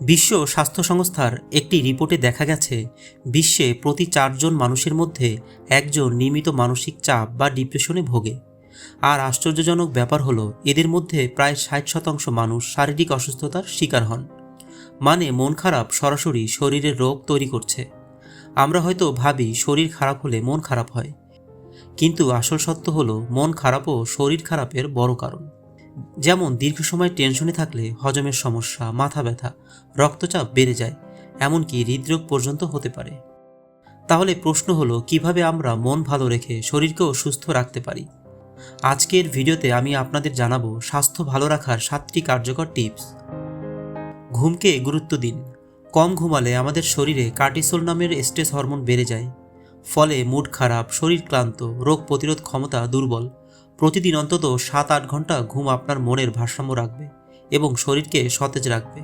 বিশ্ব স্বাস্থ্য সংস্থার একটি রিপোর্টে দেখা গেছে, বিশ্বে প্রতি চারজন মানুষের মধ্যে একজন নিয়মিত মানসিক চাপ বা ডিপ্রেশনে ভোগে। আর আশ্চর্যজনক ব্যাপার হলো, এদের মধ্যে প্রায় ষাট শতাংশ মানুষ শারীরিক অসুস্থতার শিকার হন। মানে মন খারাপ সরাসরি শরীরের রোগ তৈরি করছে। আমরা হয়তো ভাবি শরীর খারাপ হলে মন খারাপ হয়। কিন্তু আসল সত্য হলো, মন খারাপও শরীর খারাপের বড় কারণ। যেমন দীর্ঘ সময় টেনশনে থাকলে হজমের সমস্যা, মাথা ব্যথা, রক্তচাপ বেড়ে যায়, এমনকি হৃদরোগ পর্যন্ত হতে পারে। তাহলে প্রশ্ন হলো, কীভাবে আমরা মন ভালো রেখে শরীরকেও সুস্থ রাখতে পারি? আজকের ভিডিওতে আমি আপনাদের জানাব স্বাস্থ্য ভালো রাখার সাতটি কার্যকর টিপস। ঘুমকে গুরুত্ব দিন। কম ঘুমালে আমাদের শরীরে কার্টিসোল নামের স্ট্রেস হরমোন বেড়ে যায়। ফলে মুড খারাপ, শরীর ক্লান্ত, রোগ প্রতিরোধ ক্ষমতা দুর্বল প্রতিদিন অন্তত সাত আট ঘণ্টা ঘুম আপনার মনের ভারসাম্য রাখবে এবং শরীরকে সতেজ রাখবে।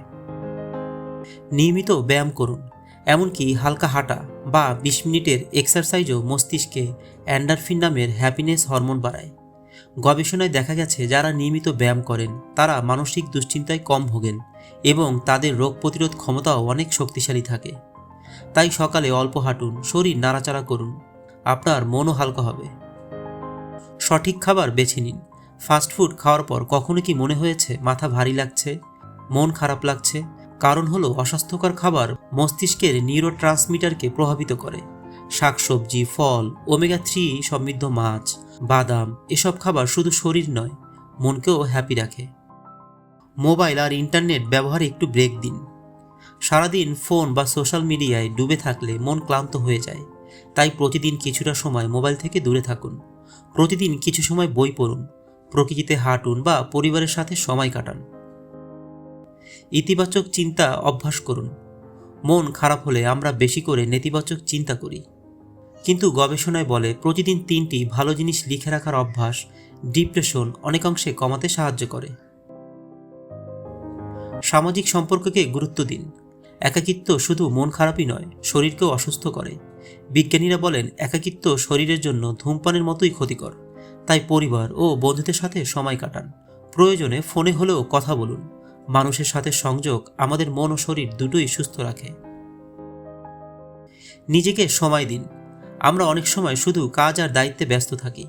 নিয়মিত ব্যায়াম করুন, এমনকি হালকা হাঁটা বা বিশ মিনিটের এক্সারসাইজও মস্তিষ্কে অ্যান্ডারফিন নামের হ্যাপিনেস হরমোন বাড়ায়। গবেষণায় দেখা গেছে, যারা নিয়মিত ব্যায়াম করেন, তারা মানসিক দুশ্চিন্তায় কম ভোগেন এবং তাদের রোগ প্রতিরোধ ক্ষমতাও অনেক শক্তিশালী থাকে। তাই সকালে অল্প হাঁটুন, শরীর নাড়াচাড়া করুন, আপনার মনও হালকা হবে। সঠিক খাবার বেছে নিন। ফাস্টফুড খাওয়ার পর কখনো কি মনে হয়েছে মাথা ভারী লাগছে? মন খারাপ লাগছে? কারণ হলো অস্বাস্থ্যকর খাবার মস্তিষ্কের নিউরো ট্রান্সমিটারকে প্রভাবিত করে। শাকসবজি, ফল ওমেগা থ্রি সমৃদ্ধ মাছ, বাদাম, এসব খাবার শুধু শরীর নয়, মনকেও হ্যাপি রাখে। মোবাইল আর ইন্টারনেট ব্যবহারে একটু ব্রেক দিন। সারাদিন ফোন বা সোশ্যাল মিডিয়ায় ডুবে থাকলে মন ক্লান্ত হয়ে যায়। তাই প্রতিদিন কিছুটা সময় মোবাইল থেকে দূরে থাকুন। প্রতিদিন কিছু সময় বই পড়ুন, প্রকৃতিতে হাঁটুন বা পরিবারের সাথে সময় কাটান। ইতিবাচক চিন্তা অভ্যাস করুন। মন খারাপ হলে আমরা বেশি করে নেতিবাচক চিন্তা করি। কিন্তু গবেষণায় বলে প্রতিদিন তিনটি ভালো জিনিস লিখে রাখার অভ্যাস ডিপ্রেশন অনেকাংশে কমাতে সাহায্য করে। সামাজিক সম্পর্ককে গুরুত্ব দিন। একাকিত্ব শুধু মন খারাপই নয়, শরীরকেও অসুস্থ করে। বিজ্ঞানীরা বলেন, একাকিত্ব শরীরের জন্য ধূমপানের মতোই ক্ষতিকর। তাই পরিবার ও বন্ধুদের সাথে সময় কাটান। প্রয়োজনে ফোনে হলেও কথা বলুন। মানুষের সাথে সংযোগ আমাদের মন ও শরীর দুটোই সুস্থ রাখে। নিজেকে সময় দিন। আমরা অনেক সময় শুধু কাজ আর দায়িত্বে ব্যস্ত থাকি।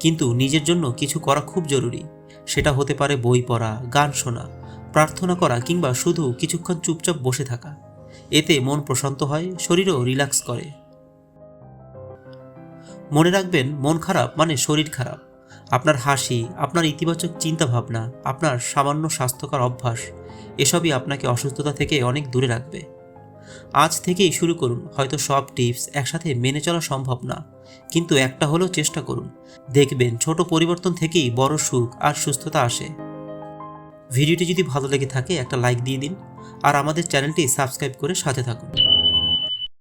কিন্তু নিজের জন্য কিছু করা খুব জরুরি। সেটা হতে পারে বই পড়া, গান শোনা, প্রার্থনা করা কিংবা শুধু কিছুক্ষণ চুপচাপ বসে থাকা। এতে মন প্রশান্ত হয়, শরীরও রিল্যাক্স করে। মনে রাখবেন, মন খারাপ মানে শরীর খারাপ। আপনার হাসি, আপনার ইতিবাচক চিন্তা ভাবনা আপনার সামান্য স্বাস্থ্যকর অভ্যাস, এসবই আপনাকে অসুস্থতা থেকে অনেক দূরে রাখবে। আজ থেকেই শুরু করুন, হয়তো সব টিপস একসাথে মেনে চলা সম্ভব না, কিন্তু একটা হলেও চেষ্টা করুন। দেখবেন, ছোট পরিবর্তন থেকেই বড় সুখ আর সুস্থতা আসে। ভিডিওটি যদি ভালো লেগে থাকে, একটা লাইক দিয়ে দিন, আর আমাদের চ্যানেলটি সাবস্ক্রাইব করে সাথে থাকুন।